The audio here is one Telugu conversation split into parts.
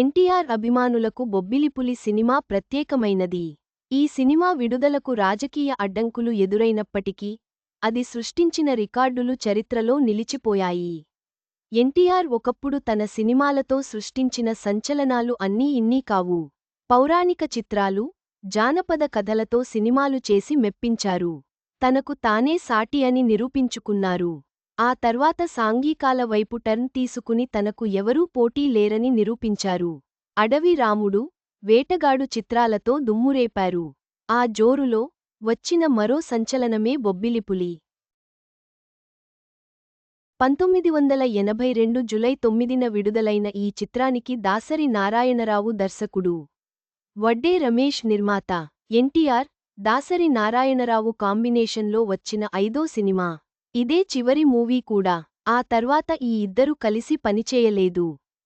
ఎన్టీఆర్ అభిమానులకు బొబ్బిలిపులి సినిమా ప్రత్యేకమైనది. ఈ సినిమా విడుదలకు రాజకీయ అడ్డంకులు ఎదురైనప్పటికీ అది సృష్టించిన రికార్డులు చరిత్రలో నిలిచిపోయాయి. ఎన్టీఆర్ ఒకప్పుడు తన సినిమాలతో సృష్టించిన సంచలనాలు అన్నీ ఇన్నీ కావు. పౌరాణిక చిత్రాలు జానపద కథలతో సినిమాలు చేసి మెప్పించారు. తనకు తానే సాటి అని నిరూపించుకున్నారు. ఆ తర్వాత సాంఘికాల వైపు టర్న్ తీసుకుని తనకు ఎవరూ పోటీ లేరని నిరూపించారు. అడవి రాముడు వేటగాడు చిత్రాలతో దుమ్మురేపారు. ఆ జోరులో వచ్చిన మరో సంచలనమే బొబ్బిలిపులి పంతొమ్మిది వందల ఎనభై రెండు జులై తొమ్మిదిన విడుదలైన ఈ చిత్రానికి దాసరి నారాయణరావు దర్శకుడు. వడ్డే రమేష్ నిర్మాత. ఎన్టీఆర్ దాసరి నారాయణరావు కాంబినేషన్లో వచ్చిన ఐదో సినిమా. ఇదే చివరి మూవీ కూడా. ఆ తర్వాత ఈ ఇద్దరు కలిసి పనిచేయలేదు.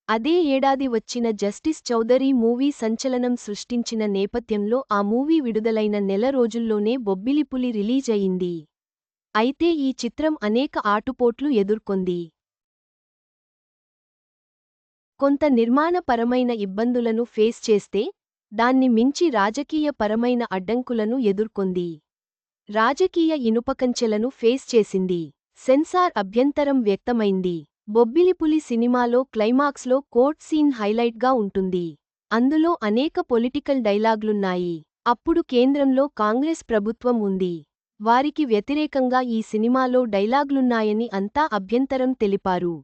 అదే ఏడాది వచ్చిన జస్టిస్ చౌదరి మూవీ సంచలనం సృష్టించిన నేపథ్యంలో ఆ మూవీ విడుదలైన నెల రోజుల్లోనే బొబ్బిలిపులి రిలీజ్ అయింది అయితే ఈ చిత్రం అనేక ఆటుపోట్లు ఎదుర్కొంది. కొంత నిర్మాణపరమైన ఇబ్బందులను ఫేస్ చేస్తే దాన్ని మించి రాజకీయ పరమైన అడ్డంకులను ఎదుర్కొంది. రాజకీయ ఇనుపకంచెలను ఫేస్ చేసింది. సెన్సార్ అభ్యంతరం వ్యక్తమైంది. బొబ్బిలిపులి సినిమాలో క్లైమాక్స్లో కోర్ట్ సీన్ హైలైట్గా ఉంటుంది. అందులో అనేక పొలిటికల్ డైలాగ్లున్నాయి. అప్పుడు కేంద్రంలో కాంగ్రెస్ ప్రభుత్వం ఉంది. వారికి వ్యతిరేకంగా ఈ సినిమాలో డైలాగ్లున్నాయని అంతా అభ్యంతరం తెలిపారు.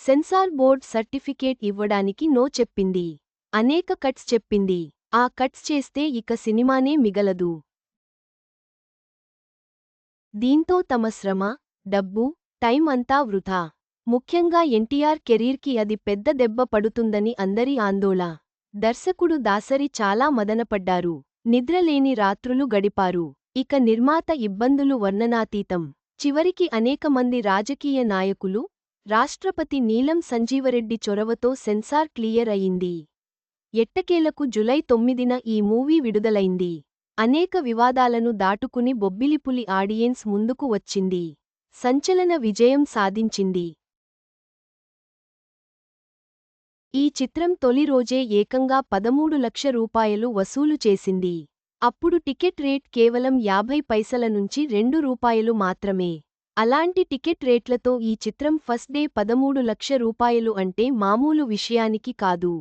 సెన్సార్ బోర్డ్ సర్టిఫికేట్ ఇవ్వడానికి నో చెప్పింది. అనేక కట్స్ చెప్పింది. ఆ కట్స్ చేస్తే ఇక సినిమానే మిగలదు. దీంతో తమ శ్రమ డబ్బు టైం అంతా వృథా ముఖ్యంగా ఎన్టీఆర్ కెరీర్కి అది పెద్ద దెబ్బ పడుతుందని అందరి ఆందోళ. దర్శకుడు దాసరి చాలా మదనపడ్డారు. నిద్రలేని రాత్రులు గడిపారు. ఇక నిర్మాత ఇబ్బందులు వర్ణనాతీతం. చివరికి అనేక మంది రాజకీయ నాయకులు రాష్ట్రపతి నీలం సంజీవరెడ్డి చొరవతో సెన్సార్ క్లియర్ అయింది. ఎట్టకేలకు జులై తొమ్మిదిన ఈ మూవీ విడుదలైంది. అనేక వివాదాలను దాటుకుని బొబ్బిలిపులి ఆడియన్స్ ముందుకు వచ్చింది. సంచలన విజయం సాధించింది. ఈ చిత్రం తొలి రోజే ఏకంగా పదమూడు లక్ష రూపాయలు వసూలు చేసింది. అప్పుడు టికెట్ రేట్ కేవలం యాభై పైసల నుంచి రెండు రూపాయలు మాత్రమే. అలాంటి టికెట్ రేట్లతో ఈ చిత్రం ఫస్ట్ డే పదమూడు లక్ష రూపాయలు అంటే మామూలు విషయానికి కాదు.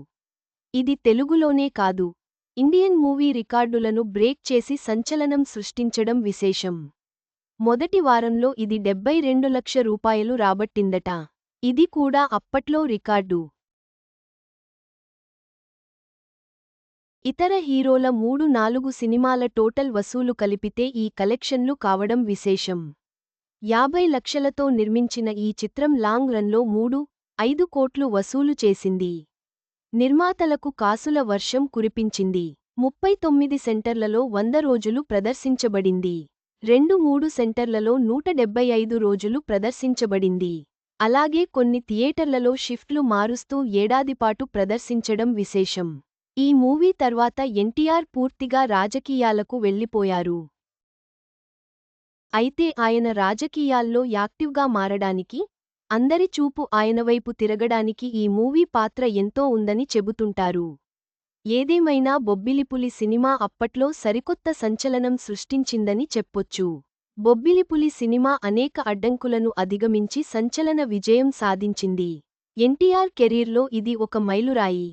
ఇది తెలుగులోనే కాదు. ఇండియన్ మూవీ రికార్డులను బ్రేక్ చేసి సంచలనం సృష్టించడం విశేషం. మొదటి వారంలో ఇది డెబ్బై రెండు లక్ష రూపాయలు రాబట్టిందట. ఇది కూడా అప్పట్లో రికార్డు. ఇతర హీరోల మూడు నాలుగు సినిమాల టోటల్ వసూలు కలిపితే ఈ కలెక్షన్లు కావడం విశేషం. యాభై లక్షలతో నిర్మించిన ఈ చిత్రం లాంగ్ రన్లో మూడు ఐదు కోట్లు వసూలు చేసింది. నిర్మాతలకు కాసుల వర్షం కురిపించింది. ముప్పై తొమ్మిది సెంటర్లలో వంద రోజులు ప్రదర్శించబడింది. రెండు మూడు సెంటర్లలో నూట డెబ్బై ఐదు రోజులు ప్రదర్శించబడింది. అలాగే కొన్ని థియేటర్లలో షిఫ్ట్లు మారుస్తూ ఏడాదిపాటు ప్రదర్శించడం విశేషం. ఈ మూవీ తర్వాత ఎన్టీఆర్ పూర్తిగా రాజకీయాలకు వెళ్ళిపోయారు అయితే ఆయన రాజకీయాల్లో యాక్టివ్గా మారడానికి అందరి చూపు ఆయనవైపు తిరగడానికి ఈ మూవీ పాత్ర ఎంతో ఉందని చెబుతుంటారు. ఏదేమైనా బొబ్బిలిపులి సినిమా అప్పట్లో సరికొత్త సంచలనం సృష్టించిందని చెప్పొచ్చు. బొబ్బిలిపులి సినిమా అనేక అడ్డంకులను అధిగమించి సంచలన విజయం సాధించింది. ఎన్టీఆర్ కెరీర్లో ఇది ఒక మైలురాయి.